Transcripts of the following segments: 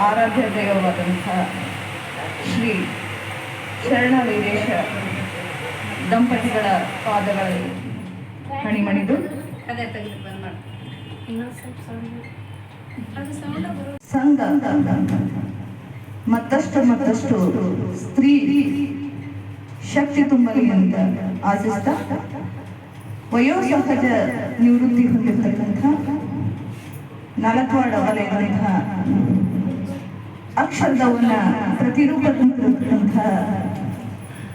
ಆರಾಧ್ಯ ದೈವವಾದಂಥ ಶ್ರೀ ಶರಣ ವೀರೇಶ ದಂಪತಿಗಳ ಪಾದಗಳಲ್ಲಿ ಹಣಿಮಣಿದು. ಸಂಘ ಮತ್ತಷ್ಟು ಮತ್ತಷ್ಟು ಸ್ತ್ರೀ ಶಕ್ತಿ ತುಂಬಲಿ ಅಂತ ಆಶಿಸ್ತಾ. ವಯೋಸಹಜ ನಿವೃತ್ತಿ ಹೊಂದಿರತಕ್ಕಂಥ ನಾಲ್ಕವಾಡ ವಲಯದಂತಹ ಅಕ್ಷರದವನ್ನ ಪ್ರತಿರೂಪ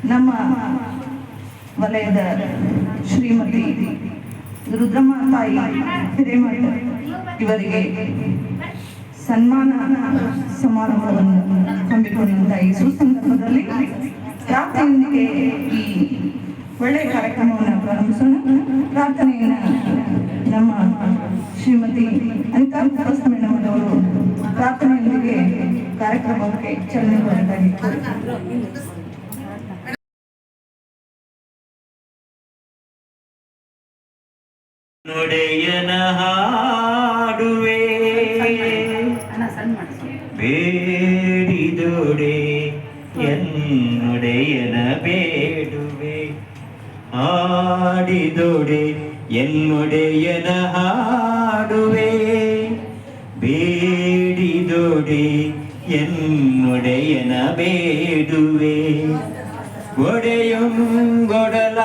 ನಮ್ಮ ವಲಯದ ಶ್ರೀಮತಿ ರುದ್ರಮ್ಮ ತಾಯಿ ಹಿರೇಮಠ ಇವರಿಗೆ ಸನ್ಮಾನ ಸಮಾರಂಭವನ್ನು ಹಮ್ಮಿಕೊಂಡಿದ್ದ ಈ ಸುಸಂದರ್ಭದಲ್ಲಿ ಪ್ರಾರ್ಥನೆಯೊಂದಿಗೆ ಈ ಒಳ್ಳೆಯ ಕಾರ್ಯಕ್ರಮವನ್ನು ಪ್ರಾರಂಭಿಸೋಣ. ಪ್ರಾರ್ಥನೆಯನ್ನ ನಮ್ಮ ಶ್ರೀಮತಿ ಅನಿತಾ ಉಪಸ್ಮೇಣಮ್ಮನವರು ಪ್ರಾರ್ಥನೆಯೊಂದಿಗೆ ಕಾರ್ಯಕ್ರಮಕ್ಕೆ ಚಾಲನೆ ಕೊಡಬೇಕಾಗಿತ್ತು ನುಡೆಯನ ಹಾಡಿದೊಡೆ ಎನ್ನುಡೆಯನ ಹಾಡುವೆ ಬೇಡಿದೊಡೆ ಎನ್ನುಡೆಯನ ಬೇಡುವೆ ಒಡೆಯುಂಗೊಡಲ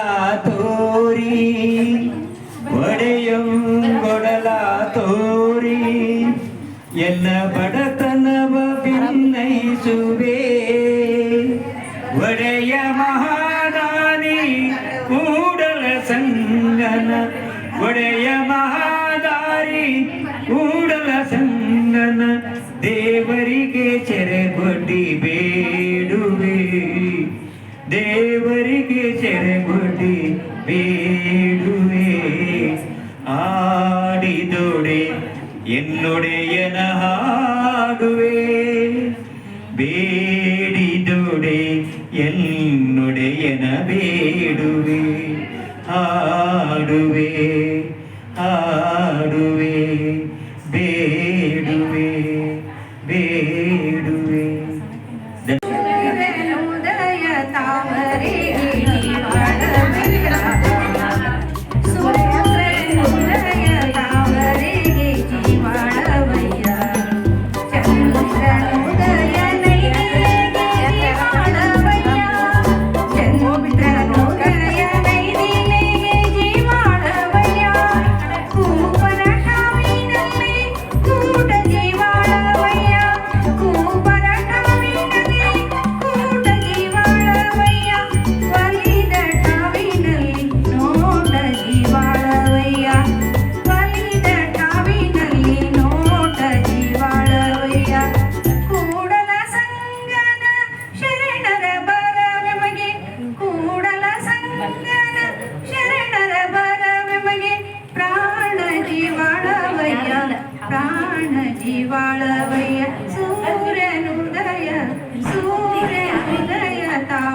ತೋರಿ ಒಡೆಯುಂಗೊಡಲ ತೋರಿ. ಎಲ್ಲ ಬಡತನವ be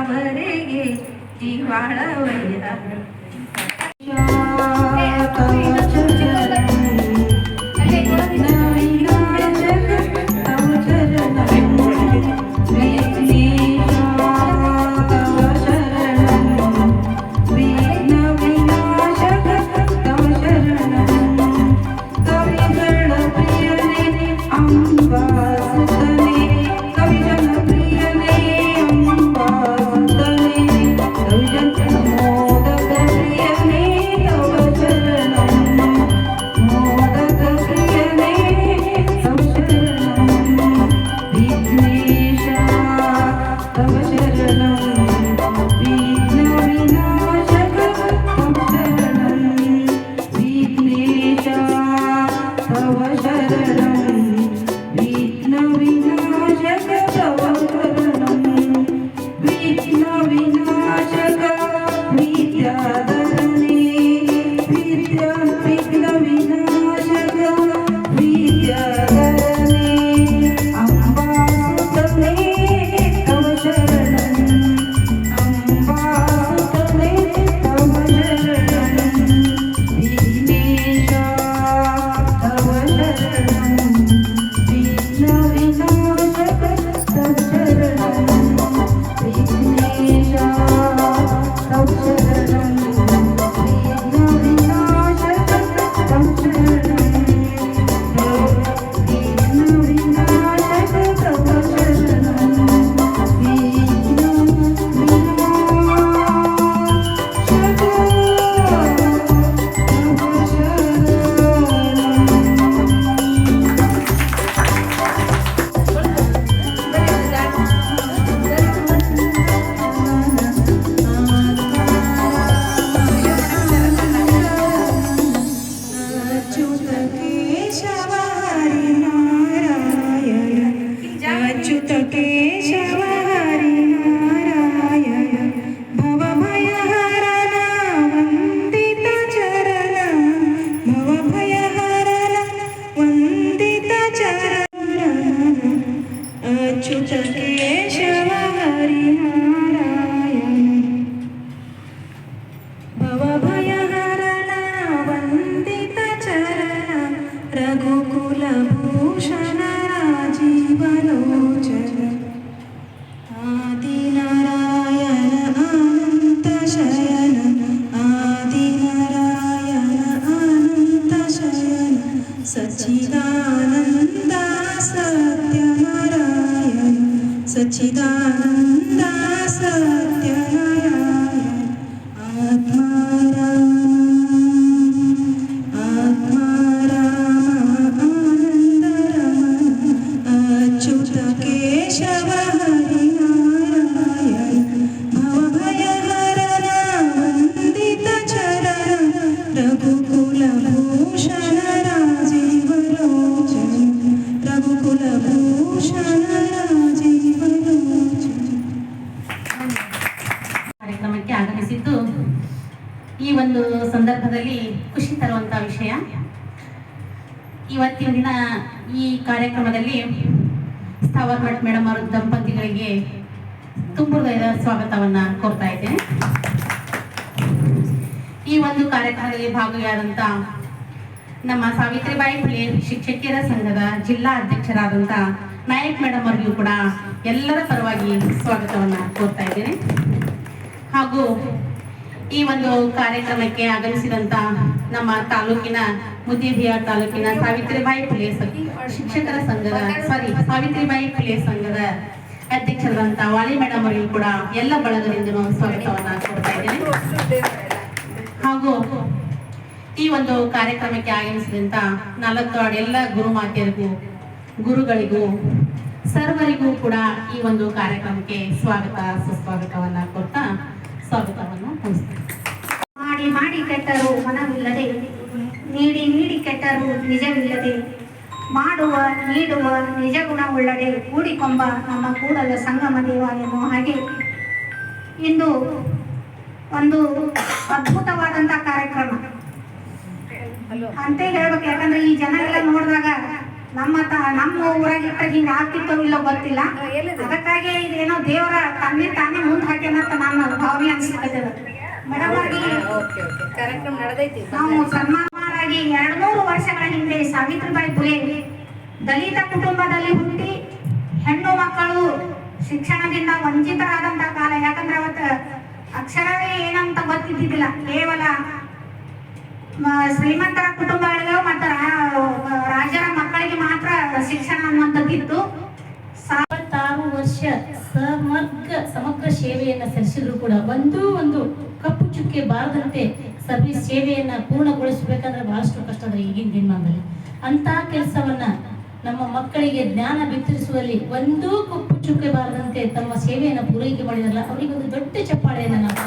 भरे गे जिवाळा वैरा ಸ್ಥಾವರ್ ಭಟ್ ಮೇಡಮ್ ಅವರ ದಂಪತಿಗಳಿಗೆ ತುಂಬು ಹೃದಯದ ಸ್ವಾಗತವನ್ನ ಕೋರ್ತಾ ಇದ್ದೇನೆ. ಈ ಒಂದು ಕಾರ್ಯಕ್ರಮದಲ್ಲಿ ಭಾಗಿಯಾದಂತ ನಮ್ಮ ಸಾವಿತ್ರಿಬಾಯಿ ಫುಲೆ ಶಿಕ್ಷಕಿಯರ ಸಂಘದ ಜಿಲ್ಲಾ ಅಧ್ಯಕ್ಷರಾದಂತ ನಾಯಕ್ ಮೇಡಮ್ ಅವರಿಗೂ ಕೂಡ ಎಲ್ಲರ ಪರವಾಗಿ ಸ್ವಾಗತವನ್ನ ಕೋರ್ತಾ ಇದ್ದೇನೆ. ಹಾಗೂ ಈ ಒಂದು ಕಾರ್ಯಕ್ರಮಕ್ಕೆ ಆಗಮಿಸಿದಂತ ನಮ್ಮ ತಾಲೂಕಿನ ಮುದ್ದೇಬಿಹಾರ್ ತಾಲೂಕಿನ ಸಾವಿತ್ರಿಬಾಯಿ ಸ- ಶಿಕ್ಷಕರ ಸಂಘದ ಸಾರಿ ಸಾವಿತ್ರಿಬಾಯಿ ಫುಲೆ ಸಂಘದ ಅಧ್ಯಕ್ಷರಾದಂತ ವಾಲಿ ಮೇಡಮ್ ಅವರಿಗೂ ಕೂಡ ಎಲ್ಲ ಬಳಗದಿಂದಲೂ ಸ್ವಾಗತವನ್ನ ಕೋರ್ತಾ ಇದ್ದೇನೆ. ಹಾಗೂ ಈ ಒಂದು ಕಾರ್ಯಕ್ರಮಕ್ಕೆ ಆಗಮಿಸಿದಂತ ನಾಲ್ಕು ಎಲ್ಲ ಗುರುಮಾತೆಯರಿಗೂ ಗುರುಗಳಿಗೂ, ಸರ್ವರಿಗೂ ಕೂಡ ಈ ಒಂದು ಕಾರ್ಯಕ್ರಮಕ್ಕೆ ಸ್ವಾಗತ, ಸುಸ್ವಾಗತವನ್ನ ಕೊಡ್ತಾ ಸ್ವಾಗತವನ್ನು ಮಾಡಿ ಮಾಡಿ ಕೆಟ್ಟರು ಮನವಿಲ್ಲದೆ ನೀಡಿ ನೀಡಿ ಕೆಟ್ಟರು ನಿಜವಿಲ್ಲದೆ. ಮಾಡುವ ನೀಡುವ ನಿಜ ಒಳ್ಳಡೆ ಕೂಡಿಕೊಂಬ ನಮ್ಮ ಕೂಡಲ ಸಂಗಮ ದೇವ ಎನ್ನುವ ಹಾಗೆ. ಇಂದು ಒಂದು ಅದ್ಭುತವಾದಂತ ಕಾರ್ಯಕ್ರಮ. ಅಂತ ಹೇಳ್ಬೇಕು ಯಾಕಂದ್ರೆ ಈ ಜನ ಎಲ್ಲ ನೋಡಿದಾಗ ನಮ್ಮ ತ ನಮ್ಮ ಊರಾಗಿಟ್ಟ ಹಿಂಗ ಆಗ್ತಿತ್ತೋ ಇಲ್ಲೋ ಗೊತ್ತಿಲ್ಲ. ಅದಕ್ಕಾಗಿ ಇದೇನೋ ದೇವರ ತನ್ನೇ ತಾನೇ ಮುಂದೆ ಅಂತ ನನ್ನ ಭಾವನೆ ಅನ್ಸಿರ್ತದೆ ಮೇಡಮ್ ನಡೆದೈತಿ. ನಾವು ಸನ್ಮಾನರಾಗಿ ಎರಡು ಎರಡ್ನೂರು ವರ್ಷಗಳ ಹಿಂದೆ ಸಾವಿತ್ರಿಬಾಯಿ ಫುಲೆ ದಲಿತ ಕುಟುಂಬದಲ್ಲಿ ಹುಟ್ಟಿ ಹೆಣ್ಣು ಮಕ್ಕಳು ಶಿಕ್ಷಣದಿಂದ ವಂಚಿತರಾದಂತ ಕಾಲ. ಯಾಕಂದ್ರೆ ಅವತ್ತ ಅಕ್ಷರವೇ ಏನಂತ ಗೊತ್ತಿದ್ದಿದ್ದಿಲ್ಲ. ಕೇವಲ ಶ್ರೀಮಂತರ ಕುಟುಂಬಗಳಿಗೆ ಮತ್ತು ರಾಜರ ಮಕ್ಕಳಿಗೆ ಮಾತ್ರ ಶಿಕ್ಷಣ ಅನ್ನುವಂಥದ್ದಿತ್ತು. ಇಪ್ಪತ್ತಾರು ವರ್ಷ ಸಮಗ್ರ ಸಮಗ್ರ ಸೇವೆಯನ್ನ ಸಲ್ಲಿಸಿದ್ರು ಕೂಡ. ಒಂದೂ ಒಂದು ಕಪ್ಪು ಚುಕ್ಕೆ ಬಾರದಂತೆ ಸರ್ವಿಸ್ ಸೇವೆಯನ್ನ ಪೂರ್ಣಗೊಳಿಸಬೇಕಂದ್ರೆ ಬಹಳಷ್ಟು ಕಷ್ಟ ಅದ ಈಗಿನ ದಿನಮಾನದಲ್ಲಿ. ಅಂತ ಕೆಲಸವನ್ನ ನಮ್ಮ ಮಕ್ಕಳಿಗೆ ಜ್ಞಾನ ಬಿತ್ತರಿಸುವಲ್ಲಿ ಒಂದೂ ಕಪ್ಪು ಚುಕ್ಕೆ ಬಾರದಂತೆ ತಮ್ಮ ಸೇವೆಯನ್ನು ಪೂರೈಕೆ ಮಾಡಿದಾರಲ್ಲ ಅವರಿಗೆ ಒಂದು ದೊಡ್ಡ ಚಪ್ಪಾಳೆಯನ್ನ ನಾವು.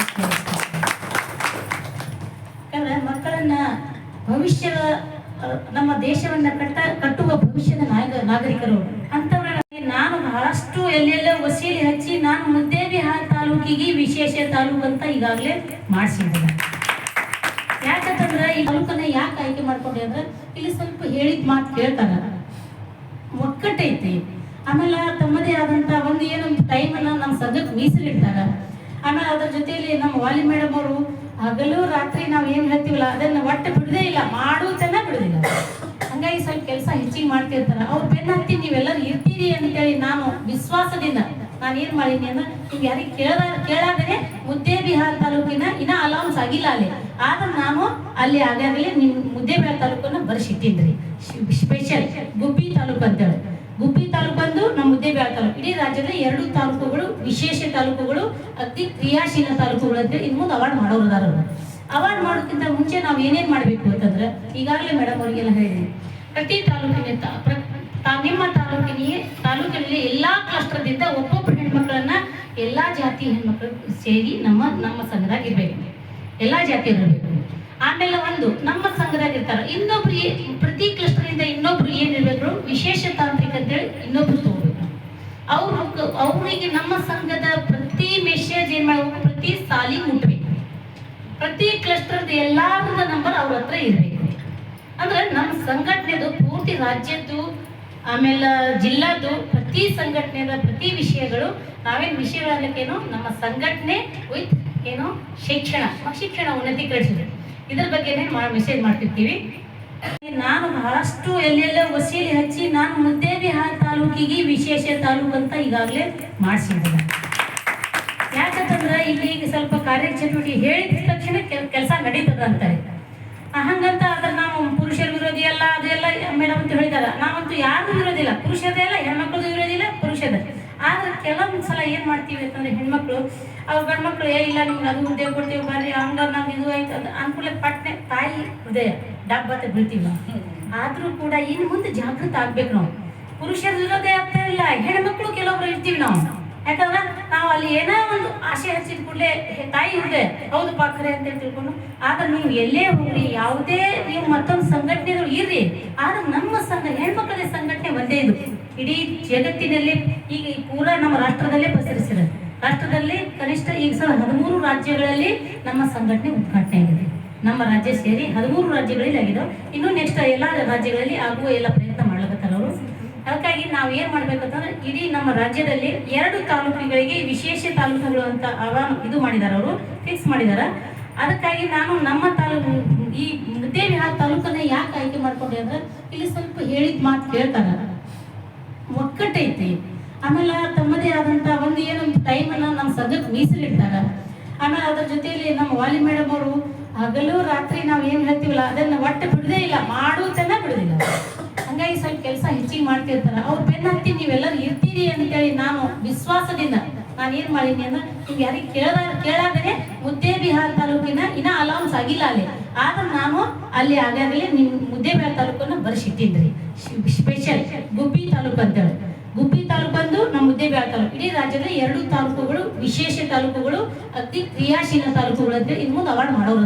ಯಾಕಂದ್ರೆ ಮಕ್ಕಳನ್ನ ಭವಿಷ್ಯದ ನಮ್ಮ ದೇಶವನ್ನ ಕಟ್ಟ, ಕಟ್ಟುವ ಭವಿಷ್ಯದ ನಾಯಕ, ನಾಗರಿಕರು ಅಂತವರಲ್ಲಿ ನಾನು ಬಹಳಷ್ಟು ಎಲ್ಲೆಲ್ಲೋ ವಸೀಲಿ ಹಚ್ಚಿ ನಾನು ಮುದ್ದೇಬಿಹಾರ್ ತಾಲೂಕಿಗೆ ವಿಶೇಷ ತಾಲೂಕು ಅಂತ ಈಗಾಗಲೇ ಮಾಡಿಸಿದ್ದೇನೆ. ಯಾಕಂತಂದ್ರೆ ಈ ತಾಲೂಕನ್ನ ಯಾಕೆ ಆಯ್ಕೆ ಮಾಡ್ಕೊಂಡೆ ಅಂದ್ರೆ ಇಲ್ಲಿ ಸ್ವಲ್ಪ ಹೇಳಿದ ಮಾತು ಕೇಳ್ತಾರ. ಒಕ್ಕಟ್ಟೈತಿ ಆಮೇಲೆ ತಮ್ಮದೇ ಆದಂತ ಒಂದು ಏನೊಂದು ಟೈಮ್ ಅನ್ನ ನಮ್ಮ ಸದ್ಯಕ್ಕೆ ಮೀಸಲಿಡ್ತಾರ. ಆಮೇಲೆ ಅದ್ರ ಜೊತೆಯಲ್ಲಿ ನಮ್ಮ ವಾಲಿ ಮೇಡಮ್ ಅವರು, ಹಗಲು ರಾತ್ರಿ ನಾವು ಏನ್ ಹೇಳ್ತೀವಲ್ಲ, ಅದನ್ನ ಒಟ್ಟು ಬಿಡದೇ ಇಲ್ಲ ಮಾಡುವುದನ್ನ ಬಿಡುದಿಲ್ಲ. ಹಂಗಾಗಿ ಸ್ವಲ್ಪ ಕೆಲಸ ಹೆಚ್ಚಿಗೆ ಮಾಡ್ತಿರ್ತಾರ. ಅವ್ರು ಬೆನ್ನ ಹತ್ತಿ ನೀವೆಲ್ಲರೂ ಇರ್ತೀರಿ ಅಂತೇಳಿ ನಾನು ವಿಶ್ವಾಸದಿಂದ ನಾನು ಏನ್ ಮಾಡೀನಿ ಅಂದ್ರೆ, ನಿಮ್ಗೆ ಯಾರಿಗೆ ಕೇಳ ಮುದ್ದೆ ಬಿಹಾರ್ ತಾಲೂಕಿನ ಇನ್ನ ಅಲೌನ್ಸ್ ಆಗಿಲ್ಲ ಅಲ್ಲಿ. ಆದ್ರೆ ನಾನು ಅಲ್ಲಿ ಆಗಾಗಲೇ ನಿಮ್ ಮುದ್ದೇಬಿಹಾರ್ ತಾಲೂಕನ್ನ ಬರ್ಸಿಟ್ಟಿದ್ರಿ. ಸ್ಪೆಷಲ್ ಗುಬ್ಬಿ ತಾಲೂಕು ಅಂತೇಳಿ. ಗುಬ್ಬಿ ತಾಲೂಕು ಬಂದು ನಮ್ಮ ಮುದ್ದೇಬಿಹಾರ್ ತಾಲೂಕು. ಇಡೀ ರಾಜ್ಯದ ಎರಡು ತಾಲೂಕುಗಳು, ವಿಶೇಷ ತಾಲೂಕುಗಳು, ಅತಿ ಕ್ರಿಯಾಶೀಲ ತಾಲೂಕುಗಳು ಅಂತೇಳಿ ಇನ್ನು ಮುಂದೆ ಅವಾರ್ಡ್ ಮಾಡೋರು ಅದಾರ ಅವ್ರು. ಅವಾರ್ಡ್ ಮಾಡೋಕ್ಕಿಂತ ಮುಂಚೆ ನಾವು ಏನೇನ್ ಮಾಡ್ಬೇಕು ಅಂತಂದ್ರೆ, ಈಗಾಗಲೇ ಮೇಡಮ್ ಅವರಿಗೆಲ್ಲ ಹೇಳಿದ್ವಿ ಪ್ರತಿ ತಾಲೂಕಿನ ಪ್ರತಿ ನಿಮ್ಮ ತಾಲೂಕಿನ ತಾಲೂಕಿನಲ್ಲಿ ಎಲ್ಲಾ ಕ್ಲಸ್ಟರ್ದಿಂದ ಒಬ್ಬೊಬ್ಬ ಹೆಣ್ಮಕ್ಳನ್ನ ಎಲ್ಲಾ ಜಾತಿ ಹೆಣ್ಮಕ್ಳು ಸೇರಿ ನಮ್ಮ ನಮ್ಮ ಸಂಘದಾಗ ಇರ್ಬೇಕು ಎಲ್ಲಾ ಜಾತಿ ಆಮೇಲೆ ಒಂದು, ನಮ್ಮ ಸಂಘದಾಗ ಇರ್ತಾರ. ಇನ್ನೊಬ್ರು ಪ್ರತಿ ಕ್ಲಸ್ಟರ್ ಇಂದ ಇನ್ನೊಬ್ರು ಏನಿರ್ಬೇಕು ವಿಶೇಷ ತಾಂತ್ರಿಕ ಅಂತೇಳಿ ಇನ್ನೊಬ್ರು ತಗೋಬೇಕು. ಅವ್ರು ಅವರಿಗೆ ನಮ್ಮ ಸಂಘದ ಪ್ರತಿ ಮೆಸೇಜ್ ಏನ್ ಮಾಡ್ಬೇಕು? ಪ್ರತಿ ಸಾಲಿ ಮುಟ್ಬೇಕು. ಪ್ರತಿ ಕ್ಲಸ್ಟರ್ದ ಎಲ್ಲಾರದ ನಂಬರ್ ಅವ್ರ ಹತ್ರ ಇರ್ಬೇಕು. ಅಂದ್ರೆ ನಮ್ಮ ಸಂಘಟನೆದು ಪೂರ್ತಿ ರಾಜ್ಯದ್ದು ಆಮೇಲೆ ಜಿಲ್ಲಾದು ಪ್ರತಿ ಸಂಘಟನೆದ ಪ್ರತಿ ವಿಷಯಗಳು ನಾವೇನು ವಿಷಯಗಳೇನು ನಮ್ಮ ಸಂಘಟನೆ ವಿತ್ ಏನು ಶಿಕ್ಷಣ ಶಿಕ್ಷಣ ಉನ್ನತೀಕರಿಸಿದೆ ಇದ್ರ ಬಗ್ಗೆನೇ ಮೆಸೇಜ್ ಮಾಡ್ತಿರ್ತೀವಿ. ನಾನು ಬಹಳಷ್ಟು ಎಲ್ಲೆಲ್ಲ ವಸೀಲಿ ಹಚ್ಚಿ ನಾನು ಮುದ್ದೇಬಿಹಾರ್ ತಾಲೂಕಿಗೆ ವಿಶೇಷ ತಾಲೂಕು ಅಂತ ಈಗಾಗಲೇ ಮಾಡಿಸಿದ್ದೇನೆ. ಯಾಕಂತಂದ್ರೆ ಇಲ್ಲಿ ಈಗ ಸ್ವಲ್ಪ ಕಾರ್ಯಚಟುವಟಿಕೆ ಹೇಳಿದ ತಕ್ಷಣ ಕೆಲಸ ನಡೀತದ ಅಂತಾರೆ ಆ, ಹಂಗಂತ ಅದ್ರ ನಾವು ಪುರುಷರ ವಿರೋಧಿ ಅಲ್ಲ, ಅದೆಲ್ಲ ಮೇಡಮ್ ಅಂತ ಹೇಳಿದಾರ. ನಾವಂತೂ ಯಾರು ವಿರೋಧಿ ಇಲ್ಲ. ಪುರುಷದೇ ಇಲ್ಲ ಹೆಣ್ಮಕ್ಳದ್ದು ವಿರೋಧಿ ಇಲ್ಲ ಪುರುಷದ ಆದ್ರೆ ಕೆಲವೊಂದು ಸಲ ಏನ್ ಮಾಡ್ತೀವಿ ಅಂತಂದ್ರೆ ಹೆಣ್ಮಕ್ಳು, ಅವ್ರ ಗಂಡ್ಮಕ್ಳು, ಏ, ಇಲ್ಲ, ನಿಮ್ಗೆ ಅದು ಉದ್ಯೋಗ ಕೊಡ್ತೀವಿ, ಬರ್ರಿ ಹಂಗ ನಾವು ಇದು ಆಯ್ತು ಅಂತ ಅನ್ಕೂಲ ಪಟ್ನೆ ತಾಯಿ ಹೃದಯ ಡಬ್ಬ ಬಿಡ್ತೀವಿ ಬೀಳ್ತೀವಿ ನಾವು. ಆದ್ರೂ ಕೂಡ ಇನ್ನು ಮುಂದೆ ಜಾಗೃತ ಆಗ್ಬೇಕು ನಾವು. ಪುರುಷರ ವಿರೋಧಿ ಆಗ್ತಾ ಇಲ್ಲ, ಹೆಣ್ಮಕ್ಳು ಕೆಲವೊಬ್ರು ಇರ್ತೀವಿ ನಾವು. ಯಾಕಂದ್ರೆ ನಾವು ಅಲ್ಲಿ ಏನೋ ಒಂದು ಆಸೆ ಹಚ್ಚಿದ ಕೂಡಲೇ ತಾಯಿ ಇದೆ ಹೌದು ಪಾಖರೆ ಅಂತ ತಿಳ್ಕೊಂಡು, ಆದ್ರೆ ನೀವು ಎಲ್ಲೇ ಹೋಗ್ರಿ, ಯಾವುದೇ ಮತ್ತೊಂದು ಸಂಘಟನೆಗಳು ಇರ್ರಿ. ಆದ್ರೆ ನಮ್ಮ ಸಂಘ, ಹೆಣ್ಮಕ್ಳದೇ ಸಂಘಟನೆ ಒಂದೇ ಇದು. ಇಡೀ ಜಗತ್ತಿನಲ್ಲಿ ಈಗ ಪೂರಾ ನಮ್ಮ ರಾಷ್ಟ್ರದಲ್ಲೇ ಪಸರಿಸಿದೆ. ರಾಷ್ಟ್ರದಲ್ಲಿ ಕನಿಷ್ಠ ಈಗ ಸಹ ಹದಿಮೂರು ರಾಜ್ಯಗಳಲ್ಲಿ ನಮ್ಮ ಸಂಘಟನೆ ಉದ್ಘಾಟನೆ ಆಗಿದೆ. ನಮ್ಮ ರಾಜ್ಯ ಸೇರಿ ಹದಿಮೂರು ರಾಜ್ಯಗಳಲ್ಲಿ ಆಗಿದೆ. ಇನ್ನು ನೆಕ್ಸ್ಟ್ ಎಲ್ಲ ರಾಜ್ಯಗಳಲ್ಲಿ ಆಗುವ ಎಲ್ಲ ಪ್ರಯತ್ನ ಮಾಡ್ಲಕತ್ತಾರ ಅವರು. ಅದಕ್ಕಾಗಿ ನಾವು ಏನ್ ಮಾಡ್ಬೇಕಂತಂದ್ರೆ ಇಡೀ ನಮ್ಮ ರಾಜ್ಯದಲ್ಲಿ ಎರಡು ತಾಲೂಕುಗಳಿಗೆ ವಿಶೇಷ ತಾಲೂಕುಗಳು ಅಂತ ಆರಾಮ ಇದು ಮಾಡಿದಾರ ಅವರು ಫಿಕ್ಸ್ ಮಾಡಿದಾರ. ಅದಕ್ಕಾಗಿ ನಾನು ನಮ್ಮ ತಾಲೂಕು ಈ ಮುದ್ದೇಬಿಹಾರ್ ತಾಲೂಕನ್ನ ಯಾಕೆ ಆಯ್ಕೆ ಮಾಡ್ಕೊಂಡೆ ಅಂದ್ರೆ ಇಲ್ಲಿ ಸ್ವಲ್ಪ ಹೇಳಿದ ಮಾತು ಕೇಳ್ತಾರ. ಒಕ್ಕಟ್ಟೈತಿ ಆಮೇಲೆ ತಮ್ಮದೇ ಆದಂತ ಒಂದು ಏನೋ ಟೈಮ್ ಅನ್ನ ನಮ್ಮ ಸದ್ಯಕ್ಕೆ ಮೀಸಲಿಡ್ತಾರ ಆಮೇಲೆ ಅದ್ರ ಜೊತೆಯಲ್ಲಿ ನಮ್ಮ ವಾಲಿ ಮೇಡಮ್ ಅವರು ಹಗಲು ರಾತ್ರಿ ನಾವು ಏನು ಹೇಳ್ತೀವಲ್ಲ, ಅದನ್ನ ಒಟ್ಟು ಬಿಡದೇ ಇಲ್ಲ ಮಾಡುತ್ತನ ಬಿಡುದಿಲ್ಲ ಹಂಗಾಗಿ ಸ್ವಲ್ಪ ಕೆಲಸ ಹೆಚ್ಚಿಗೆ ಮಾಡ್ತಿರ್ತಾರ. ಅವ್ರು ಬೆನ್ನ ಹತ್ತಿ ನೀವೆಲ್ಲರೂ ಇರ್ತೀರಿ ಅಂತೇಳಿ ನಾನು ವಿಶ್ವಾಸದಿಂದ ನಾನು ಏನ್ ಮಾಡಿದ್ದೀನಿ ಅಂದ್ರೆ ನೀವು ಯಾರಿಗೆ ಕೇಳ ಕೇಳಾದರೆ ಮುದ್ದೇಬಿಹಾರ್ ತಾಲೂಕಿನ ಇನ್ನ ಅಲೌನ್ಸ್ ಆಗಿಲ್ಲ ಅಲ್ಲಿ. ಆದ್ರೆ ನಾನು ಅಲ್ಲಿ ಆಗಾಗಲೇ ನಿಮ್ ಮುದ್ದೇಬಿಹಾರ್ ತಾಲೂಕನ್ನ ಬರ್ಸಿಟ್ಟಿದ್ರಿ. ಸ್ಪೆಷಲ್ ಗುಬ್ಬಿ ತಾಲೂಕು ಅಂತೇಳಿ. ಗುಬ್ಬಿ ತಾಲೂಕು ಬಂದು ನಮ್ಮ ಮುದ್ದೇಬಿಹಾರ್ ತಾಲೂಕು. ಇಡೀ ರಾಜ್ಯದ ಎರಡು ತಾಲೂಕುಗಳು, ವಿಶೇಷ ತಾಲೂಕುಗಳು, ಅತಿ ಕ್ರಿಯಾಶೀಲ ತಾಲೂಕುಗಳು ಅಂತೇಳಿ ಇನ್ನು ಮುಂದೆ ಅವಾರ್ಡ್ ಮಾಡೋರು.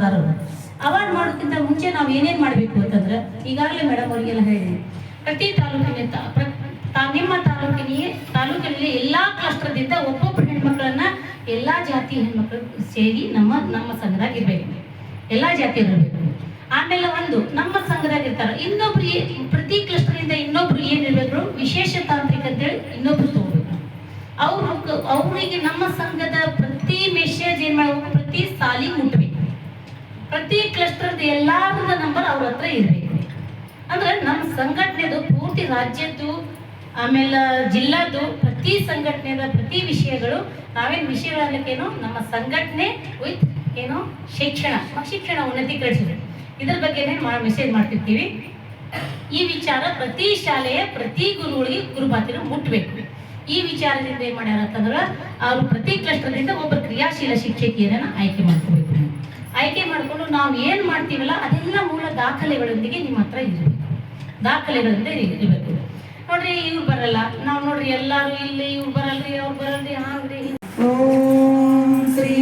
ಅವಾರ್ಡ್ ಮಾಡೋಕ್ಕಿಂತ ಮುಂಚೆ ನಾವು ಏನೇನ್ ಮಾಡ್ಬೇಕು ಅಂತಂದ್ರೆ, ಈಗಾಗಲೇ ಮೇಡಮ್ ಅವರಿಗೆಲ್ಲ ಹೇಳಿ ಪ್ರತಿ ತಾಲೂಕಿನ ತಾ- ಪ್ರ- ತಾ- ನಿಮ್ಮ ತಾಲೂಕಿನ ತಾಲೂಕಿನಲ್ಲಿ ಎಲ್ಲಾ ಕ್ಲಸ್ಟರ್ದಿಂದ ಒಬ್ಬೊಬ್ಬ ಹೆಣ್ಮಕ್ಳನ್ನ ಎಲ್ಲಾ ಜಾತಿ ಹೆಣ್ಮಕ್ಳು ಸೇರಿ ನಮ್ಮ ನಮ್ಮ ಸಂಘದಾಗ ಇರ್ಬೇಕು. ಎಲ್ಲಾ ಜಾತಿ ಇರಬೇಕು. ಆಮೇಲೆ ಒಂದು, ನಮ್ಮ ಸಂಘದಾಗ ಇರ್ತಾರ. ಇನ್ನೊಬ್ರು ಪ್ರತಿ ಕ್ಲಸ್ಟರ್ ಇಂದ ಇನ್ನೊಬ್ರು ಏನಿರ್ಬೇಕು ವಿಶೇಷ ತಾಂತ್ರಿಕ ಅಂತೇಳಿ ಇನ್ನೊಬ್ರು ತಗೋಬೇಕು. ಅವ್ರ ಅವರಿಗೆ ನಮ್ಮ ಸಂಘದ ಪ್ರತಿ ಮೆಸೇಜ್ ಏನ್ ಮಾಡ್ಬೇಕು? ಪ್ರತಿ ಸಾಲಿ ಮುಟ್ಬೇಕು. ಪ್ರತಿ ಕ್ಲಸ್ಟರ್ದ ಎಲ್ಲಾರದ ನಂಬರ್ ಅವ್ರ ಹತ್ರ ಇರ್ಬೇಕು. ಅಂದ್ರೆ ನಮ್ಮ ಸಂಘಟನೆದು ಪೂರ್ತಿ ರಾಜ್ಯದ್ದು ಆಮೇಲೆ ಜಿಲ್ಲಾದು ಪ್ರತಿ ಸಂಘಟನೆದ ಪ್ರತಿ ವಿಷಯಗಳು ನಾವೇನು ವಿಷಯಗಳೇನು ನಮ್ಮ ಸಂಘಟನೆ ವಿತ್ ಏನು? ಶಿಕ್ಷಣ. ಶಿಕ್ಷಣ ಉನ್ನತೀಕರಿಸಿದೆ. ಇದ್ರ ಬಗ್ಗೆನೇ ಮೆಸೇಜ್ ಮಾಡ್ತಿರ್ತೀವಿ? ಈ ವಿಚಾರ ಪ್ರತಿ ಶಾಲೆಯ ಪ್ರತಿ ಗುರುಗಳಿಗೆ ಗುರುಬಾತಿನ ಮುಟ್ಟಬೇಕು ಈ ವಿಚಾರದಿಂದ ಏನ್ ಮಾಡ್ಯಾರ ಅಂತಂದ್ರ ಅವ್ರು ಪ್ರತಿ ಕ್ಲಸ್ಟರ್ದಿಂದ ಒಬ್ಬ ಕ್ರಿಯಾಶೀಲ ಶಿಕ್ಷಕಿಯರನ್ನ ಆಯ್ಕೆ ಮಾಡ್ಕೋಬೇಕು. ಆಯ್ಕೆ ಮಾಡ್ಕೊಂಡು ನಾವು ಏನ್ ಮಾಡ್ತೀವಲ್ಲ ಅದೆಲ್ಲ ಮೂಲ ದಾಖಲೆಗಳೊಂದಿಗೆ ನಿಮ್ಮ ಹತ್ರ ಇರಬೇಕು. ದಾಖಲೆಗಳಿಂದ ಇರ್- ಇರ್ಬೇಕು. ನೋಡ್ರಿ ಇವ್ರು ಬರಲ್ಲ. ನಾವು ನೋಡ್ರಿ ಎಲ್ಲಾರು ಇಲ್ಲಿ ಇವ್ರು ಬರಲ್ರಿ ಅವ್ರು ಬರಲ್ರಿ ಹಾಗ್ರಿ. ಓಂ ಶ್ರೀ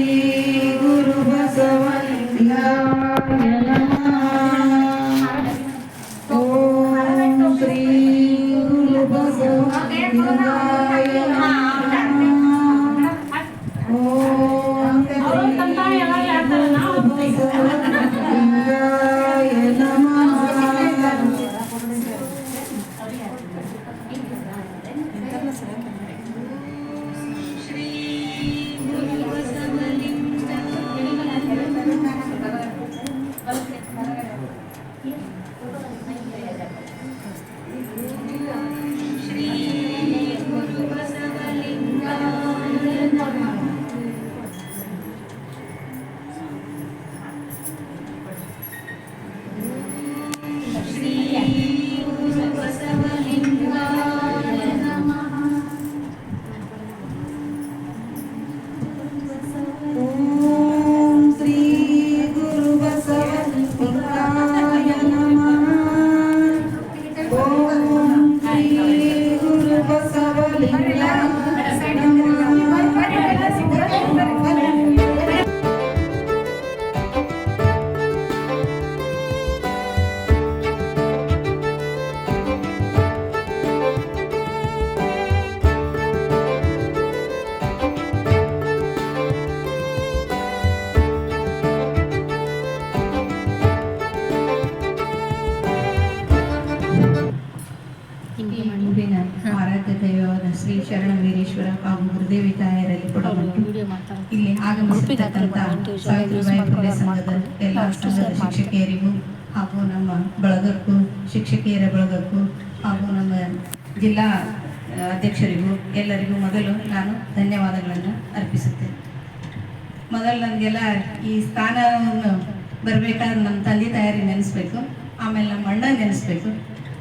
ಬರಬೇಕಾದ್ರೆ ನಮ್ಮ ತಂದೆ ತಯಾರಿ ನೆನೆಸ್ಬೇಕು. ಆಮೇಲೆ ನಮ್ಮ ಅಣ್ಣ ನೆನೆಸ್ಬೇಕು.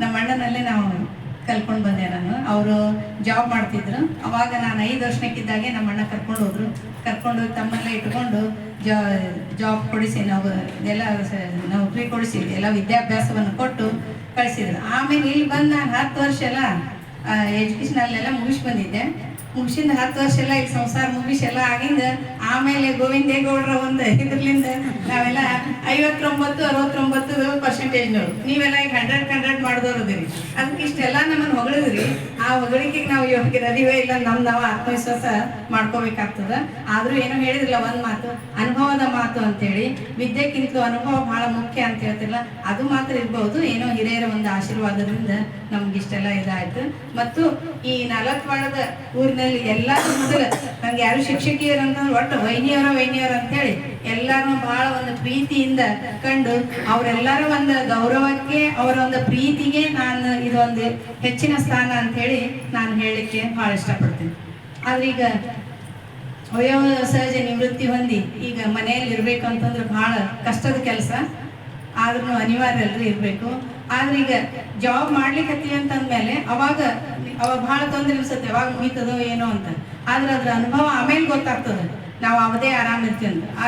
ನಮ್ಮ ಅಣ್ಣನಲ್ಲೇ ನಾವು ಕಲ್ಕೊಂಡು ಬಂದೆ ನಾನು. ಅವರು ಜಾಬ್ ಮಾಡ್ತಿದ್ರು. ಅವಾಗ ನಾನು ಐದು ವರ್ಷಕ್ಕಿದ್ದಾಗೆ ನಮ್ಮ ಅಣ್ಣ ಕರ್ಕೊಂಡು ಹೋದ್ರು. ಕರ್ಕೊಂಡು ತಮ್ಮಲ್ಲೇ ಇಟ್ಕೊಂಡು ಜಾ ಜಾಬ್ ಕೊಡಿಸಿ, ನಾವು ಎಲ್ಲ ನೌಕರಿ ಕೊಡಿಸಿ, ಎಲ್ಲ ವಿದ್ಯಾಭ್ಯಾಸವನ್ನು ಕೊಟ್ಟು ಕಳಿಸಿದ್ರು. ಆಮೇಲೆ ಇಲ್ಲಿ ಬಂದು ನಾನು ಹತ್ತು ವರ್ಷ ಎಲ್ಲ ಎಜುಕೇಷನಲ್ಲೆಲ್ಲ ಮುಗಿಸಿ ಬಂದಿದ್ದೆ ಮುಗಿಸಿದ ಹತ್ತು ವರ್ಷ ಎಲ್ಲ ಈಗ ಸಂಸಾರ ಮುಗಿಸಿ ಎಲ್ಲ ಆಗಿಂದ ಆಮೇಲೆ ಗೋವಿಂದೇಗೌಡರ ಒಂದು ಇದ್ರಲಿಂದ ನಾವೆಲ್ಲ ಐವತ್ತೊಂಬತ್ತು, ಅರವತ್ತೊಂಬತ್ತು ಪರ್ಸೆಂಟೇಜ್ನವ್ರು ನೀವೆಲ್ಲ ಈಗ ಹಂಡ್ರೆಡ್ ಹಂಡ್ರೆಡ್ ಮಾಡಿದವರು ಅದಿರಿ ಅದಕ್ಕೆ ಇಷ್ಟೆಲ್ಲ ನಮ್ಮನ್ನು ಹೊಗಳಿದ್ರಿ. ಆ ಹೊಗಳಿಕೆಗೆ ನಾವು ಯೋಗ್ಯರದಿವೇ ಇಲ್ಲ. ನಮ್ ನಾವು ಆತ್ಮವಿಶ್ವಾಸ ಮಾಡ್ಕೋಬೇಕಾಗ್ತದ. ಆದ್ರೂ ಏನೋ ಹೇಳಿದ್ರಲ್ಲ ಒಂದ್ ಮಾತು, ಅನುಭವದ ಮಾತು ಅಂತೇಳಿ. ವಿದ್ಯೆಕ್ಕಿಂತಲೂ ಅನುಭವ ಬಹಳ ಮುಖ್ಯ ಅಂತ ಹೇಳ್ತಿಲ್ಲ ಅದು ಮಾತ್ರ ಇರ್ಬಹುದು ಏನೋ ಹಿರಿಯರ ಒಂದು ಆಶೀರ್ವಾದದಿಂದ ನಮ್ಗೆ ಇಷ್ಟೆಲ್ಲ ಇದಾಯ್ತು. ಮತ್ತು ಈ ನಾಲ್ಕವಾಡದ ಊರಿನಲ್ಲಿ ಎಲ್ಲಾರು ಮೊದಲು ನಂಗೆ ಯಾರು ಶಿಕ್ಷಕಿಯರು ಅಂತಂದ್ರೆ ಒಟ್ಟು ವೈನಿಯವರ ವೈನಿಯವರ ಅಂತೇಳಿ ಎಲ್ಲಾರು ಬಹಳ ಒಂದು ಪ್ರೀತಿಯಿಂದ ಕಂಡು ಅವರೆಲ್ಲರ ಒಂದು ಗೌರವಕ್ಕೆ ಅವರ ಒಂದು ಪ್ರೀತಿಗೆ ನಾನು ಇದೊಂದು ಹೆಚ್ಚಿನ ಸ್ಥಾನ ಅಂತ ಹೇಳಿ ನಾನು ಹೇಳಲಿಕ್ಕೆ ಬಹಳ ಇಷ್ಟಪಡ್ತೀನಿ. ಆದ್ರೆ ಈಗ ವಯೋ ಸಹಜ ನಿವೃತ್ತಿ ಹೊಂದಿ ಈಗ ಮನೆಯಲ್ಲಿ ಇರ್ಬೇಕು ಅಂತಂದ್ರೆ ಬಹಳ ಕಷ್ಟದ ಕೆಲಸ, ಆದ್ರೂ ಅನಿವಾರ್ಯ ಎಲ್ಲರೂ ಇರ್ಬೇಕು. ಆದ್ರೆ ಈಗ ಜಾಬ್ ಮಾಡ್ಲಿಕ್ಕೆ ಅಂತಂದ್ಮೇಲೆ ಅವಾಗ ಅವಾಗ ಬಹಳ ತೊಂದ್ರೆ ಅನ್ಸುತ್ತೆ, ಅವಾಗ ಮುಗಿತದೋ ಏನೋ ಅಂತ. ಆದ್ರೆ ಅದ್ರ ಅನುಭವ ಆಮೇಲೆ ಗೊತ್ತಾಗ್ತದೆ. ನಾವು ಅವದೇ ಆರಾಮ್ ಇರ್ತೀವಿ ಆ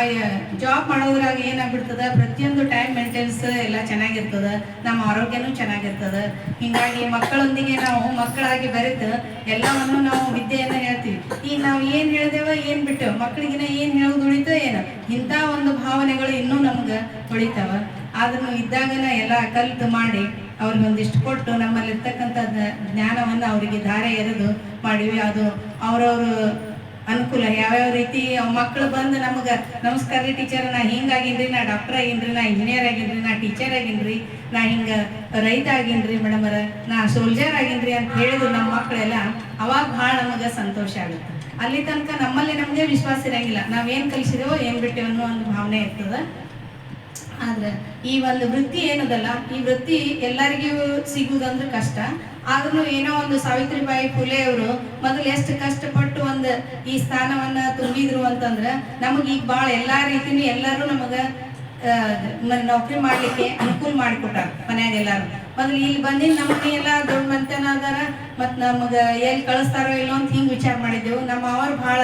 ಜಾಬ್ ಮಾಡೋದ್ರಾಗ ಏನಾಗ್ಬಿಡ್ತದ? ಪ್ರತಿಯೊಂದು ಟೈಮ್ ಮೇಂಟೆನ್ಸ್ ಎಲ್ಲ ಚೆನ್ನಾಗಿರ್ತದ, ನಮ್ಮ ಆರೋಗ್ಯನೂ ಚೆನ್ನಾಗಿರ್ತದ. ಹಿಂಗಾಗಿ ಮಕ್ಕಳೊಂದಿಗೆ ನಾವು ಮಕ್ಕಳಾಗಿ ಬೆರೆತು ಎಲ್ಲವನ್ನು ನಾವು ವಿದ್ಯೆಯನ್ನ ಹೇಳ್ತೀವಿ. ಈಗ ನಾವು ಏನ್ ಹೇಳ್ದೇವ ಏನ್ ಬಿಟ್ಟೇವ ಮಕ್ಕಳಿಗಿನ ಏನ್ ಹೇಳೋದು ಉಳಿತೋ ಏನ, ಇಂಥ ಒಂದು ಭಾವನೆಗಳು ಇನ್ನೂ ನಮ್ಗೆ ಉಳಿತಾವ. ಆದ್ರೂ ಇದ್ದಾಗನ ಎಲ್ಲ ಕಲ್ತು ಮಾಡಿ ಅವ್ರಿಗೆ ಒಂದಿಷ್ಟು ಕೊಟ್ಟು ನಮ್ಮಲ್ಲಿ ಜ್ಞಾನವನ್ನು ಅವರಿಗೆ ಧಾರೆ ಎರೆದು ಮಾಡಿವಿ. ಅದು ಅವರವರು ಅನುಕೂಲ. ಯಾವ್ಯಾವ ರೀತಿ ಮಕ್ಕಳು ಬಂದು ನಮಗೆ, ನಮಸ್ಕಾರ ರೀ ಟೀಚರ್, ನಾ ಹಿಂಗಾಗಿನ್ರಿ, ನಾ ಡಾಕ್ಟರ್ ಆಗಿನ್ರಿ, ನಾ ಇಂಜಿನಿಯರ್ ಆಗಿನ್ರಿ, ನಾ ಟೀಚರ್ ಆಗಿನ್ರಿ, ನಾ ಹಿಂಗೆ ರೈತ ಆಗಿನ್ರಿ ಮೇಡಮರ, ನಾ ಸೋಲ್ಜರ್ ಆಗಿನ್ರಿ ಅಂತ ಹೇಳಿದ್ರು ನಮ್ಮ ಮಕ್ಕಳೆಲ್ಲ, ಅವಾಗ ಭಾಳ ನಮಗೆ ಸಂತೋಷ ಆಗುತ್ತೆ. ಅಲ್ಲಿ ತನಕ ನಮ್ಮಲ್ಲಿ ನಮ್ಗೆ ವಿಶ್ವಾಸ ಇರಂಗಿಲ್ಲ. ನಾವೇನು ಕಲಿಸಿದೇವೋ, ಏನು ಬಿಟ್ಟೆವನ್ನೋ ಒಂದು ಭಾವನೆ ಇರ್ತದ. ಆದ್ರೆ ಈ ಒಂದು ವೃತ್ತಿ ಏನದಲ್ಲ, ಈ ವೃತ್ತಿ ಎಲ್ಲರಿಗೂ ಸಿಗುವುದಂದ್ರೆ ಕಷ್ಟ. ಆದ್ರೂ ಏನೋ ಒಂದು ಸಾವಿತ್ರಿಬಾಯಿ ಫುಲೆ ಅವರು ಮೊದಲು ಎಷ್ಟು ಕಷ್ಟಪಟ್ಟು ಒಂದು ಈ ಸ್ಥಾನವನ್ನ ತುಂಬಿದ್ರು ಅಂತಂದ್ರ ನಮಗ್ ಈಗ ಬಹಳ ಎಲ್ಲಾ ರೀತಿನೂ ಎಲ್ಲರೂ ನಮಗ ನೌಕರಿ ಮಾಡ್ಲಿಕ್ಕೆ ಅನುಕೂಲ ಮಾಡಿಕೊಟ್ಟಾರ ಮನ್ಯಾಗ ಎಲ್ಲಾರು. ಮೊದಲು ಇಲ್ಲಿ ಬಂದಿನ ನಮ್ಮನೆ ಎಲ್ಲ ದೊಡ್ಡ ಮಂತನ ಅದಾರ ಮತ್ ನಮಗ ಎಲ್ಲಿ ಕಳಿಸ್ತಾರೋ ಇಲ್ಲೋ ಅಂತ ಹಿಂಗ್ ವಿಚಾರ ಮಾಡಿದ್ದೆವು. ನಮ್ಮ ಅವ್ರು ಬಹಳ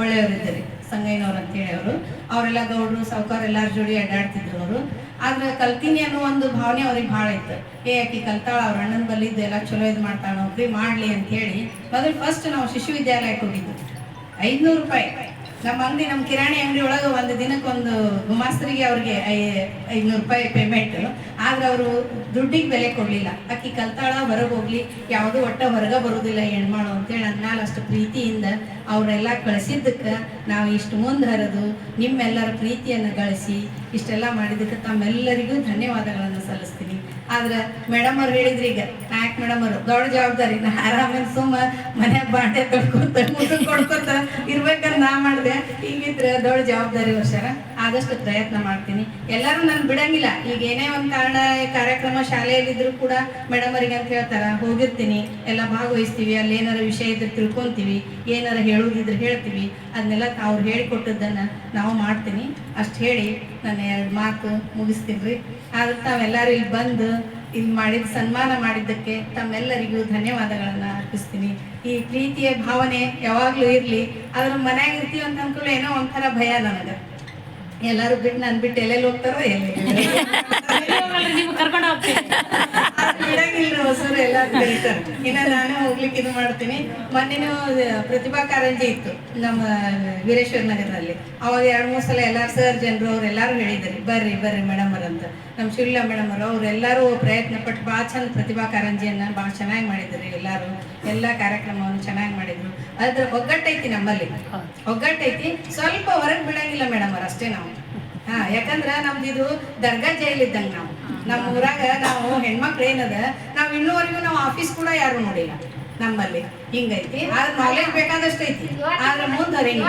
ಒಳ್ಳೆಯವರಿದ್ದಾರೆ. ಸಂಗಯ್ಯನವ್ರು ಅಂತೇಳಿ ಅವರು. ಅವರೆಲ್ಲ ಗೌಡ್ರು, ಸಾವುಕಾರ ಎಲ್ಲಾರ ಜೋಡಿ ಅಡ್ಡಾಡ್ತಿದ್ರು ಅವರು. ಆದ್ರೆ ಕಲ್ತೀನಿ ಅನ್ನೋ ಒಂದು ಭಾವನೆ ಅವ್ರಿಗೆ ಭಾಳ ಇತ್ತು. ಏ, ಆಕಿ ಕಲ್ತಾಳ, ಅವ್ರ ಅಣ್ಣನ ಬಲ್ಲಿದ್ದು ಎಲ್ಲ ಚಲೋ ಇದು ಮಾಡ್ತಾಳ, ನೌಕರಿ ಮಾಡ್ಲಿ ಅಂತ ಹೇಳಿ ಮೊದಲು ಫಸ್ಟ್ ನಾವು ಶಿಶು ವಿದ್ಯಾಲಯಕ್ಕೆ ಹೋಗಿದ್ದು ಐದ್ನೂರು ರೂಪಾಯಿ. ನಮ್ಮ ಅಂಗಡಿ, ನಮ್ಮ ಕಿರಾಣಿ ಅಂಗಡಿ ಒಳಗೆ ಒಂದು ದಿನಕ್ಕೊಂದು ಗುಮಾಸ್ತರಿಗೆ ಅವ್ರಿಗೆ ಐನೂರು ರೂಪಾಯಿ ಪೇಮೆಂಟ್ ಆದ್ರೆ ಅವರು ದುಡ್ಡಿಗೆ ಬೆಲೆ ಕೊಡಲಿಲ್ಲ. ಅಕ್ಕಿ ಕಲ್ತಾಳ, ಹೊರಗೆ ಹೋಗ್ಲಿ, ಯಾವುದು ಒಟ್ಟ ಹೊರಗೆ ಬರೋದಿಲ್ಲ ಹೆಣ್ಮಾಳು ಅಂತೇಳಿ ಅಂದ್ಮೇಲೆ ಅಷ್ಟು ಪ್ರೀತಿಯಿಂದ ಅವರೆಲ್ಲ ಕಳಿಸಿದ್ದಕ್ಕೆ ನಾವು ಇಷ್ಟು ಮುಂದೆ ಹರಿದು ನಿಮ್ಮೆಲ್ಲರ ಪ್ರೀತಿಯನ್ನು ಗಳಿಸಿ ಇಷ್ಟೆಲ್ಲ ಮಾಡಿದ್ದಕ್ಕೆ ತಮ್ಮೆಲ್ಲರಿಗೂ ಧನ್ಯವಾದಗಳನ್ನು ಸಲ್ಲಿಸ್ತೀನಿ. ಆದ್ರೆ ಮೇಡಮ್ ಅವ್ರು ಹೇಳಿದ್ರಿ ಈಗ, ನಾಯಕ್ ಮೇಡಮ್ ಅವರು ದೊಡ್ಡ ಜವಾಬ್ದಾರಿ, ನಾ ಆರಾಮಾಗಿ ಸುಮ್ಮ ಮನ್ಯಾಗ ಬಾಂಡೆ ತೊಳ್ಕೊತ ಮುಟ್ಟು ಕೊಡ್ಕೊತ ಇರ್ಬೇಕಂತ ನಾ ಮಾಡಿದೆ. ಹಿಂಗಿದ್ರೆ ದೊಡ್ಡ ಜವಾಬ್ದಾರಿ ವರ್ಷರ ಆದಷ್ಟು ಪ್ರಯತ್ನ ಮಾಡ್ತೀನಿ. ಎಲ್ಲರೂ ನಾನು ಬಿಡಂಗಿಲ್ಲ. ಈಗ ಏನೇ ಒಂದು ಕಾರಣ, ಕಾರ್ಯಕ್ರಮ ಶಾಲೆಯಲ್ಲಿ ಇದ್ರು ಕೂಡ ಮೇಡಮ್ ಅವರಿಗೆ ಅಂತ ಹೇಳ್ತಾರ, ಹೋಗಿರ್ತೀನಿ, ಎಲ್ಲ ಭಾಗವಹಿಸ್ತೀವಿ, ಅಲ್ಲಿ ಏನಾರ ವಿಷಯ ಇದ್ರೆ ತಿಳ್ಕೊಂತೀವಿ, ಏನಾರ ಹೇಳೋದಿದ್ರೆ ಹೇಳ್ತೀವಿ, ಅದನ್ನೆಲ್ಲ ಅವ್ರು ಹೇಳಿಕೊಟ್ಟದ್ದನ್ನ ನಾವು ಮಾಡ್ತೀನಿ. ಅಷ್ಟು ಹೇಳಿ ನಾನು ಎರಡು ಮಾತು ಮುಗಿಸ್ತೀನಿ ರೀ. ಆದ್ರೆ ತಾವೆಲ್ಲರೂ ಇಲ್ಲಿ ಬಂದು ಇಲ್ಲಿ ಮಾಡಿದ ಸನ್ಮಾನ ಮಾಡಿದ್ದಕ್ಕೆ ತಮ್ಮೆಲ್ಲರಿಗೂ ಧನ್ಯವಾದಗಳನ್ನ ಅರ್ಪಿಸ್ತೀನಿ. ಈ ಪ್ರೀತಿಯ ಭಾವನೆ ಯಾವಾಗ್ಲೂ ಇರಲಿ ಅದ್ರ ಮನ್ಯಾಗ ಇರ್ತೀವಿ ಅಂತ ಅನ್ಕೊಳ್ಳಿ ಏನೋ ಒಂಥರ ಭಯ ನನಗೆ. ಎಲ್ಲರೂ ಬಿಟ್ಟು ನನ್ ಬಿಟ್ಟು ಎಲ್ಲೆಲ್ಲಿ ಹೋಗ್ತಾರೋ ಎಲ್ಲಿ. ಕರ್ಕೊಂಡು ಹೋಗ್ತೀವಿ ಬಿಡಂಗಿಲ್ರಿ ಹೊಸರು ಎಲ್ಲ ಇನ್ನ ನಾನು ಹೋಗ್ಲಿಕ್ಕೆ ಇದು ಮಾಡ್ತೀನಿ. ಮೊನ್ನೆನೂ ಪ್ರತಿಭಾ ಕಾರಂಜಿ ಇತ್ತು ನಮ್ಮ ವೀರೇಶ್ವರ ನಗರದಲ್ಲಿ. ಅವಾಗ ಎರಡು, ಮೂರು ಸಲ ಎಲ್ಲಾರು ಸರ್ ಜನರು ಅವ್ರು ಎಲ್ಲಾರು ಹೇಳಿದ್ರಿ, ಬರ್ರಿ ಬರ್ರಿ ಮೇಡಮ್ ಅಂತ. ನಮ್ಮ ಶಿವಲಾ ಮೇಡಮ್ ಅವರು ಅವರೆಲ್ಲರೂ ಪ್ರಯತ್ನ ಪಟ್ಟು ಭಾಳ ಚಂದ ಪ್ರತಿಭಾ ಕಾರಂಜಿಯನ್ನ ಭಾಳ ಚೆನ್ನಾಗಿ ಮಾಡಿದ್ರಿ ಎಲ್ಲಾರು. ಎಲ್ಲ ಕಾರ್ಯಕ್ರಮವನ್ನು ಚೆನ್ನಾಗಿ ಮಾಡಿದ್ರು. ಅದ್ರ ಒಗ್ಗಟ್ಟೈತಿ ನಮ್ಮಲ್ಲಿ. ಒಗ್ಗಟ್ಟೈತಿ. ಸ್ವಲ್ಪ ಹೊರಗೆ ಬಿಡಂಗಿಲ್ಲ ಮೇಡಮ್ ಅವ್ರ, ಅಷ್ಟೇ ನಾವು. ಹಾ, ಯಾಕಂದ್ರ ನಮ್ದು ಇದು ದರ್ಗಾ ಜೈಲ್ ಇದ್ದಂಗ ನಾವು. ನಮ್ಮ ಊರಾಗ ನಾವು ಹೆಣ್ಮಕ್ಳು ಏನದ, ನಾವ್ ಇನ್ನೂವರೆಗೂ ನಾವು ಆಫೀಸ್ ಕೂಡ ಯಾರು ನೋಡಿಲ್ಲ. ನಮ್ಮಲ್ಲಿ. ಹಿಂಗೈತಿ. ಆದ್ರೆ ನಾಲೆಜ್ ಬೇಕಾದಷ್ಟು ಐತಿ. ಆದ್ರೆ ಮುಂದೆ ಬಿಡುದು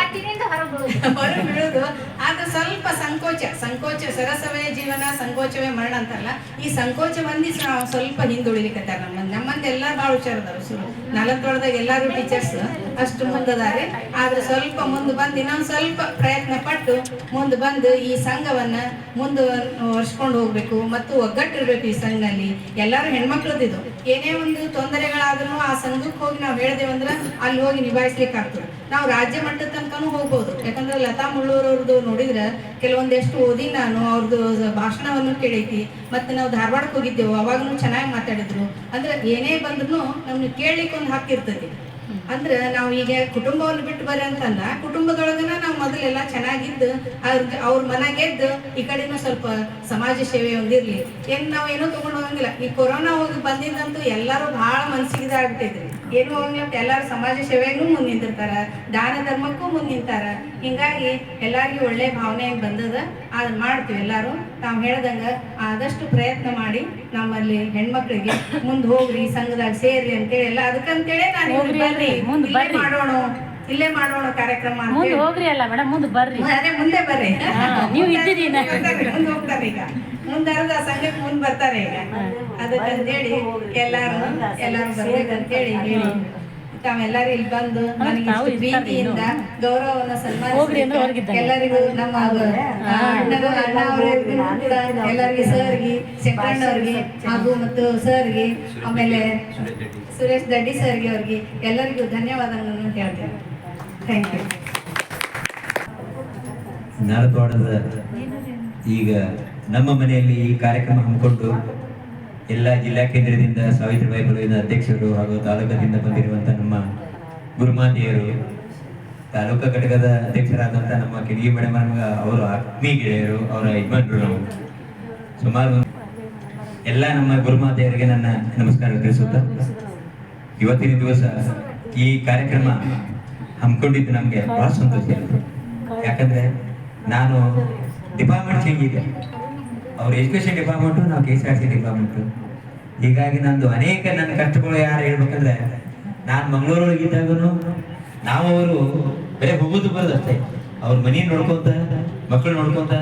ಹೊರಗೆ ಬೀಳೋದು. ಆದ್ರೆ ಸ್ವಲ್ಪ ಸಂಕೋಚ. ಸಂಕೋಚ ಸರಸವೇ ಜೀವನ ಸಂಕೋಚವೇ ಮರಣ ಅಂತಲ್ಲ. ಈ ಸಂಕೋಚ ಬಂದಿ ನಾವು ಸ್ವಲ್ಪ ಹಿಂದುಳಿಲಿಕ್ಕತ್ತಾರ ನಮ್ಮ ನಮ್ಮಂದ ಎಲ್ಲಾ ಭಾಳ ಹುಷಾರದಾರ ಸುರು ನಲತ್ತೊಳದಾಗ ಎಲ್ಲಾರು ಟೀಚರ್ಸ್ ಅಷ್ಟು ಮುಂದದಾರೆ. ಆದ್ರೆ ಸ್ವಲ್ಪ ಮುಂದೆ ಬಂದು ಇನ್ನೊಂದ್ ಸ್ವಲ್ಪ ಪ್ರಯತ್ನ ಪಟ್ಟು ಮುಂದೆ ಬಂದು ಈ ಸಂಘವನ್ನ ಮುಂದೆ ವರ್ಷಕೊಂಡು ಹೋಗ್ಬೇಕು. ಮತ್ತು ಒಗ್ಗಟ್ಟಿರ್ಬೇಕು ಈ ಸಂಘದಲ್ಲಿ ಎಲ್ಲಾರು ಹೆಣ್ಮಕ್ಳದಿದು. ಏನೇ ಒಂದು ತೊಂದರೆಗಳಾದ್ರೂ ಆ ಸಂಘಕ್ಕೆ ಹೋಗಿ ನಾವು ಹೇಳ್ದೇವಂದ್ರ ಅಲ್ಲಿ ಹೋಗಿ ನಿಭಾಯಿಸ್ಲಿಕ್ಕೆ ಆಗ್ತದೆ ನಾವು ರಾಜ್ಯ ಮಟ್ಟದ ತನಕನೂ ಹೋಗ್ಬೋದು. ಯಾಕಂದ್ರೆ ಲತಾ ಮುಳ್ಳೂರವ್ರದ್ದು ನೋಡಿದ್ರೆ ಕೆಲವೊಂದೆಷ್ಟು ಓದಿ ನಾನು ಅವ್ರದ್ದು ಭಾಷಣವನ್ನು ಕೇಳೈತಿ ಮತ್ತೆ ನಾವು ಧಾರವಾಡಕ್ಕೆ ಹೋಗಿದ್ದೆವು ಅವಾಗನು ಚೆನ್ನಾಗಿ ಮಾತಾಡಿದ್ರು. ಅಂದ್ರೆ ಏನೇ ಬಂದ್ರು ನಮ್ಗೆ ಕೇಳಲಿಕ್ಕೆ ಒಂದು ಹಕ್ಕಿರ್ತೈತಿ ಅಂದ್ರೆ ನಾವು ಈಗ ಕುಟುಂಬವನ್ನು ಬಿಟ್ಟು ಬರಂತಲ್ಲ ಕುಟುಂಬದೊಳಗನ ನಾವು ಮೊದಲೆಲ್ಲ ಚೆನ್ನಾಗಿದ್ದು ಅವ್ರ ಅವ್ರ ಮನೆಗೆದ್ದು, ಈ ಕಡೆನೂ ಸ್ವಲ್ಪ ಸಮಾಜ ಸೇವೆ ಒಂದಿರ್ಲಿ ನಾವ್ ಏನೂ ತಗೊಂಡು ಹೋಗಂಗಿಲ್ಲ. ಈ ಕೊರೋನಾ ಹೋಗಿ ಬಂದಿದ್ದಂತೂ ಎಲ್ಲರೂ ಬಹಳ ಮನ್ಸಿಗೆ ಇದಾಗ್ಬಿಟ್ಟೈತ್ರಿ ಏನು ಹೋಗಂಗಿಲ್ಲ ಎಲ್ಲಾರು ಸಮಾಜ ಸೇವೆಗೂ ಮುಂದೆ ನಿಂತಿರ್ತಾರ ದಾನ ಧರ್ಮಕ್ಕೂ ಮುಂದೆ ನಿಂತಾರ. ಹಿಂಗಾಗಿ ಎಲ್ಲಾರಿಗೂ ಒಳ್ಳೆ ಭಾವನೆ ಬಂದದ. ಅದ್ ಮಾಡ್ತೀವಿ ಎಲ್ಲಾರು. ತಾವ್ ಹೇಳ್ದಂಗ ಆದಷ್ಟು ಪ್ರಯತ್ನ ಮಾಡಿ ನಮ್ಮಲ್ಲಿ ಹೆಣ್ಮಕ್ಳಿಗೆ ಮುಂದ್ ಹೋಗ್ರಿ ಸಂಘದಾಗ ಸೇರ್ರಿ ಅಂತೇಳಿ ಎಲ್ಲ ಅದಕ್ಕಂತೇಳಿ ನಾನು. ಮಾಡೋಣ. ಇಲ್ಲೇ ಮಾಡೋಣ ಕಾರ್ಯಕ್ರಮ ಮುಂದೆ. ಹೋಗ್ರಿ ಅಲ್ಲ ಮೇಡಮ್ ಮುಂದೆ ಬರ್ರಿ. ಅದೇ ಮುಂದೆ ಬರ್ರಿ. ನೀವು ಇದ್ದೀರಿ. ಮುಂದೆ ಹೋಗ್ತಾರೆ ಈಗ. ಮುಂದೆ ಅರ್ಧ ಸಂಘಕ್ಕೆ ಮುಂದೆ ಬರ್ತಾರೆ ಈಗ. ಅದಕ್ಕಂತೇಳಿ ಎಲ್ಲಾರು ಎಲ್ಲಾರು ಬರ್ಬೇಕಂತೇಳಿ ಹೇಳಿ. ತಾವೆಲ್ಲರೂ ಇಲ್ಲಿ ಬಂದು ನನಗೆ ಪ್ರೀತಿಯಿಂದ ಗೌರವವನ್ನ ಸನ್ಮಾನ ಸನ್ಮಾನಿಸಿ ಎಲ್ಲರಿಗೂ ನಮ್ಮ ಅಣ್ಣರು ಅಣ್ಣ ಅವರಿಗೂ ಎಲ್ಲರಿಗೆ ಸರ್ಗಿ ಶಂಕರಣ್ಣವ್ರಿಗೆ ಹಾಗೂ ಮತ್ತು ಸರ್ಗೆ ಆಮೇಲೆ ಸುರೇಶ್ ದಡ್ಡಿ ಸರ್ಗೆ ಅವ್ರಿಗೆ ಎಲ್ಲರಿಗೂ ಧನ್ಯವಾದಗಳನ್ನು ಹೇಳ್ತೇನೆ. ಥ್ಯಾಂಕ್ ಯು ಈಗ ನಮ್ಮ ಮನೆಯಲ್ಲಿ ಈ ಕಾರ್ಯಕ್ರಮ ಹಮ್ಮಿಕೊಂಡು ಎಲ್ಲ ಜಿಲ್ಲಾ ಕೇಂದ್ರದಿಂದ ಸಾವಿತ್ರಿಬಾಯಿ ಪುಲವಿನ ಅಧ್ಯಕ್ಷರು ಹಾಗೂ ತಾಲೂಕದಿಂದ ಬಂದಿರುವಂತ ನಮ್ಮ ಗುರುಮಾತೆಯರು ತಾಲೂಕಾ ಘಟಕದ ಅಧ್ಯಕ್ಷರಾದಂಥ ನಮ್ಮ ಕಿಡಿಗಿ ಮೇಡಮ್ ಅವರು ಆತ್ಮೀಯ ಗೆಳೆಯರು, ಅವರ ಯಜಮಾನರು ಸುಮಾರು ಎಲ್ಲ ನಮ್ಮ ಗುರುಮಾತೆಯರಿಗೆ ನನ್ನ ನಮಸ್ಕಾರ ತಿಳಿಸುತ್ತಾ, ಇವತ್ತಿನ ದಿವಸ ಈ ಕಾರ್ಯಕ್ರಮ ಹಮ್ಮಿಕೊಂಡಿದ್ದು ನಮಗೆ ಬಹಳ ಸಂತೋಷ ಆಯಿತು ಯಾಕಂದ್ರೆ ನಾನು ಡಿಪಾರ್ಟ್ಮೆಂಟ್ ಚೇಂಜ್ ಇದೆ. ಅವ್ರ ಎಜುಕೇಶನ್ ಡಿಪಾರ್ಟ್ಮೆಂಟು ನಾವು K S R C department ಹೀಗಾಗಿ ನಂದು ಅನೇಕ ನನ್ನ ಕಷ್ಟಗಳು ಯಾರು ಹೇಳ್ಬೇಕಂದ್ರೆ ನಾನು ಮಂಗಳೂರೊಳಗೆ ಇದ್ದಾಗೂ ನಾವು ಅವರು ಬರೀ ಹೋಗೋದು ಬರೋದು ಅಷ್ಟೇ. ಅವ್ರ ಮನೆ ನೋಡ್ಕೊತ ಮಕ್ಕಳು ನೋಡ್ಕೊತ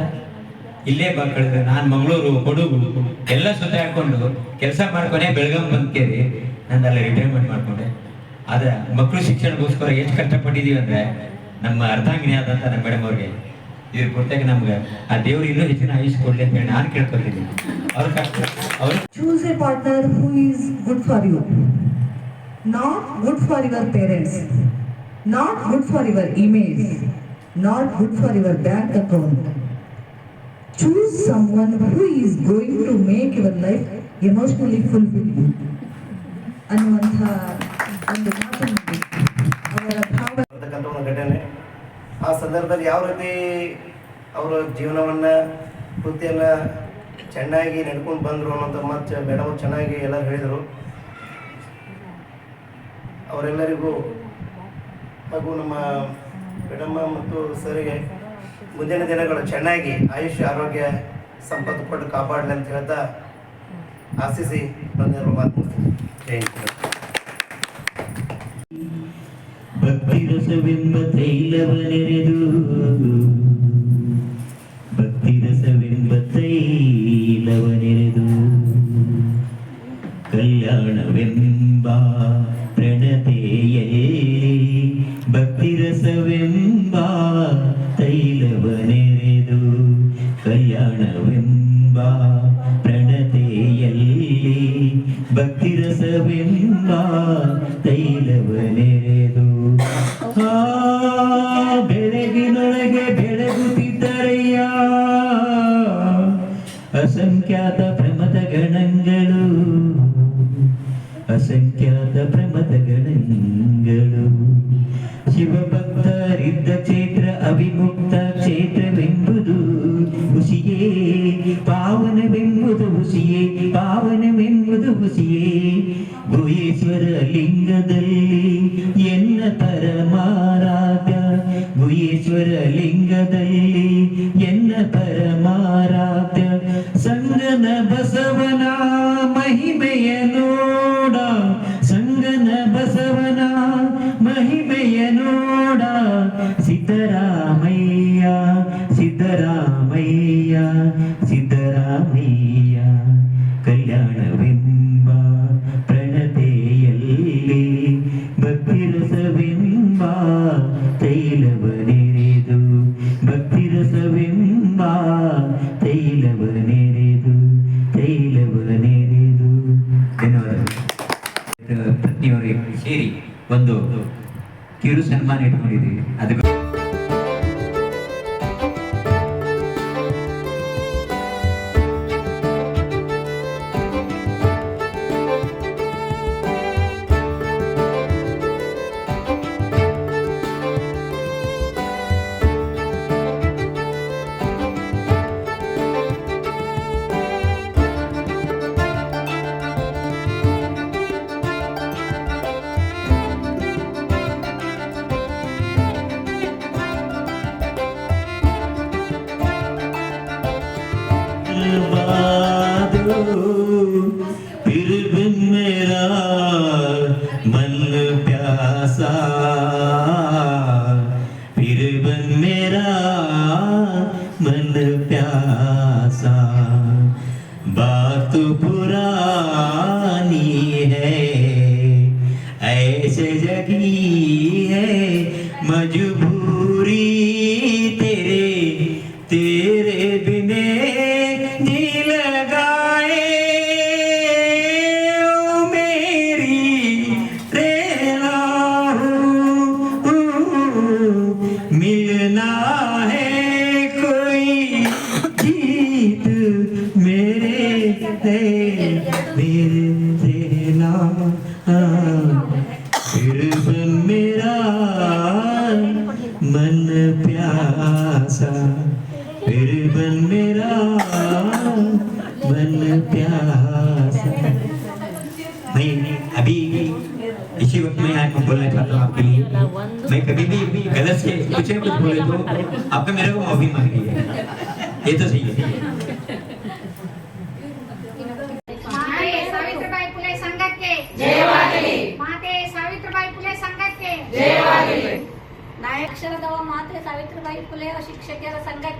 ಇಲ್ಲೇ ಮಕ್ಕಳಿದ್ರೆ ನಾನು ಮಂಗಳೂರು ಕೊಡಗು ಎಲ್ಲ ಸುತ್ತಾಡ್ಕೊಂಡು ಕೆಲಸ ಮಾಡ್ಕೊಂಡೆ ಬೆಳಗಾಂ ಬಂದ್ಕೇರಿ. ನಂದು ನಾನು ಅಲ್ಲಿ ರಿಟೈರ್ಮೆಂಟ್ ಮಾಡ್ಕೊಂಡೆ. ಆದ್ರೆ ಮಕ್ಕಳು ಶಿಕ್ಷಣಕ್ಕೋಸ್ಕರ ಎಷ್ಟು ಕಷ್ಟಪಟ್ಟಿದ್ದೀವಿ ಅಂದ್ರೆ ನಮ್ಮ ಅರ್ಧಾಂಗಿನಿ ಆದಂತ ನಮ್ಮ ಮೇಡಮ್ ಅವ್ರಿಗೆ. ಇದ್ರ ಕೊಟ್ಟಾಗ ನಮ್ಗೆ, ಆ ದೇವ್ರು ಇನ್ನೂ ಹೆಚ್ಚಿನ ಆಯುಷ್ ಕೊಡ್ಲಿ ಅಂತ ಹೇಳಿ ನಾನು ಕೇಳ್ಕೊತೀನಿ ಅವ್ರ ಕಷ್ಟ, ಅವ್ರು choose a partner who who good for you not good for your parents not good for your image not good for your bank account choose someone who is going to make your life emotionally fulfil ಅನ್ನುವಂಥ ಒಂದು ಘಟನೆ. ಆ ಸಂದರ್ಭದಲ್ಲಿ ಯಾವ ರೀತಿ ಅವರ ಜೀವನವನ್ನು ವೃತ್ತಿಯನ್ನು ಚೆನ್ನಾಗಿ ನಡ್ಕೊಂಡು ಬಂದರು ಅನ್ನೋಂಥ ಮತ್ತೆ ಮೇಡಮ್ ಚೆನ್ನಾಗಿ ಎಲ್ಲ ಹೇಳಿದರು. ಅವರೆಲ್ಲರಿಗೂ ಹಾಗೂ ನಮ್ಮ ಮೇಡಮ್ಮ ಮತ್ತು ಸರಿಗೆ ಮುಂದಿನ ದಿನಗಳು ಚೆನ್ನಾಗಿ ಆಯುಷ್ಯ, ಆರೋಗ್ಯ, ಸಂಪತ್ತು ಕೊಟ್ಟು ಕಾಪಾಡಲಿ ಅಂತ ಹೇಳ್ತಾ ಆಶಿಸಿ ಬಂದಿರುವ ಮಾತು. ಜೈ ಹಿಂದ್. ಭಕ್ತಿ ರಸವೆಂಬ ತೈಲವನೆರೆದು ಈಶ್ವರಲಿಂಗದಲ್ಲಿ ಎನ್ನ ಪರಮಾರಾಧ್ಯ ಸಂಗನ ಬಸವನ ಮಹಿಮೆಯನು ಒಂದು ಕಿರು ಸನ್ಮಾನ ಇಟ್ಕೊಂಡಿದ್ದೀವಿ.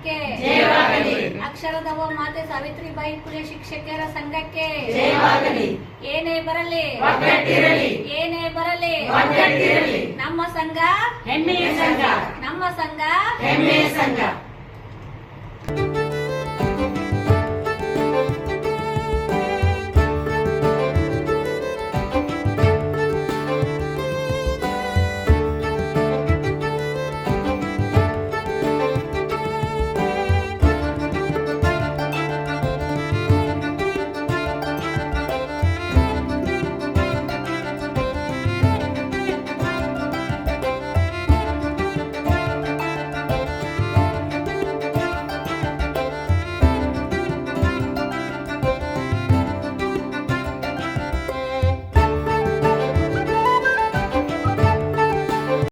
ಸಂಘಕ್ಕೆ. ಅಕ್ಷರದವ ಮಾತೆ ಸಾವಿತ್ರಿ ಸಾವಿತ್ರಿಬಾಯಿ ಪುಲೆ ಶಿಕ್ಷಕಿಯರ ಸಂಘಕ್ಕೆ. ಏನೇ ಬರಲಿ. ಏನೇ ಬರಲಿ. ನಮ್ಮ ಸಂಘ. ಹೆಮ್ಮೆಯ ಸಂಘ. ನಮ್ಮ ಸಂಘ. ಹೆಮ್ಮೆಯ ಸಂಘ.